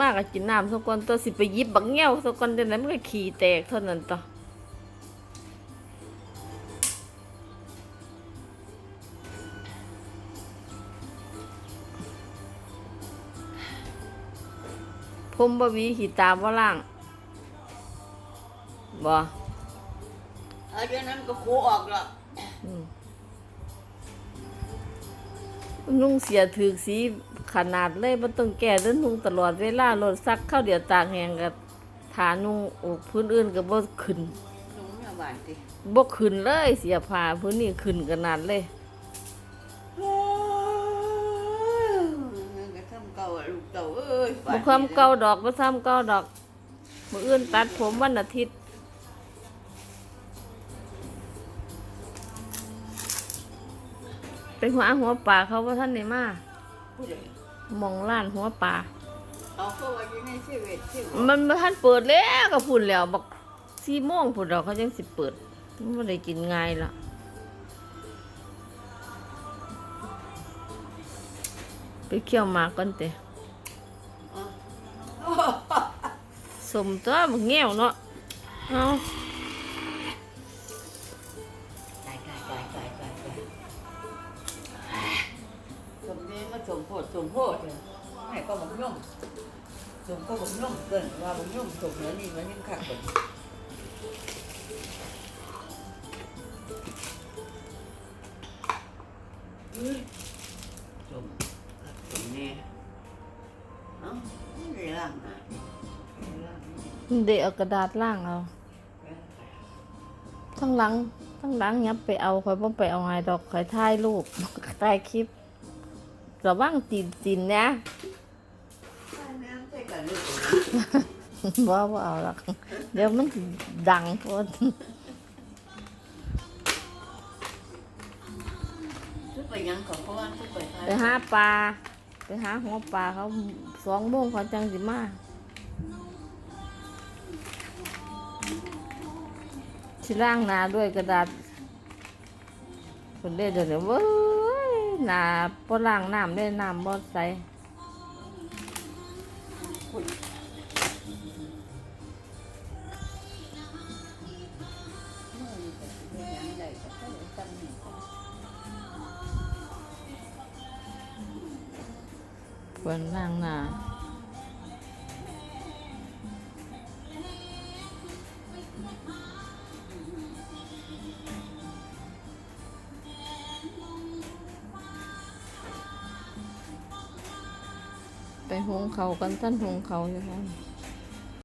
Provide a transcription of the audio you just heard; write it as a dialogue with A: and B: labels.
A: มากก็กินน้ำสักก่อนตัวสิไปหยิบบักเงี้ยวสักก่อนเดี๋ยวนั้นมันก็ขี่แตกเท่านั้นต่อผมบ่หวีขี่ตาบ่ล่างบ่
B: เอาเดี๋ยวนั้นก็โคออกแล้ว
A: อืม นุ่งเสียถือสีขนาดเลยบ่ต้องแก้เด้อนุ่งตลอดเวลารถซักข้าวเดียวตากแห้งก็ทานุ่งอกพื้นอื่นก็บ่ขึ้น
B: หนูเนี่ยบานติ
A: บ่ขึ้นเลยเสียผ้าพื้นนี้ขึ้นขนาดเลย
B: กระทำเก่าอะลูกเก่าเอ้ย
A: บ่ความเก่าดอกบ่ซ้ำเก่าดอกมื้ออื่นตัดผมวันอาทิตย์ ไปหัวหัวป่าเขาว่าท่านได้มา
B: ผู้ใด
A: มองร้านหัวป่า
B: เอาเข้าไว้อยู่ในเซเว่นที่
A: มันบ่ทันเปิดแล้วก็พุ่นแล้วบัก4โมงพุ่นดอกเขาจังสิเปิดมันบ่ได้กินง่ายล่ะไปเคี่ยวหมากก่อนเตะสมตัวบักแง่วเนาะเอา
B: สมโพดสมโพดเลยให้ก็บอกย่อมสมก็บอกย่อมเกินว่าบอกย่อมสมแล้วนี่มันยังขัดกันสมสมเนี่ยเอ้าไม่ได้ล่างนะไม่ได้ล่างนะ
A: เดะเอากระดาษล่างเอาทั้งหลังทั้งหลังยับไปเอาคอยบ่ไปเอาไงดอกคอยถ่ายรูปถ่ายคลิป ระวังตีนตีนนะ
B: น้ำใส่กันลูก
A: บ่บ่เอาหรอกเดี๋ยวมันสิดังโพด
B: ทุกไปยังของพ่อทุกไป
A: ไปหาปลาไปหาหัวปลาเขาสองโมงเขาจังสิมาสิล้างหนาด้วยกระดาษคนเด้เดี๋ยวนี้เว้ยห นาบ่ล้างน้ำได้น้ำบ่ใสเปิดล้างหน้า ไปหุงเขากันท่านหุงเขาอยู่ครับ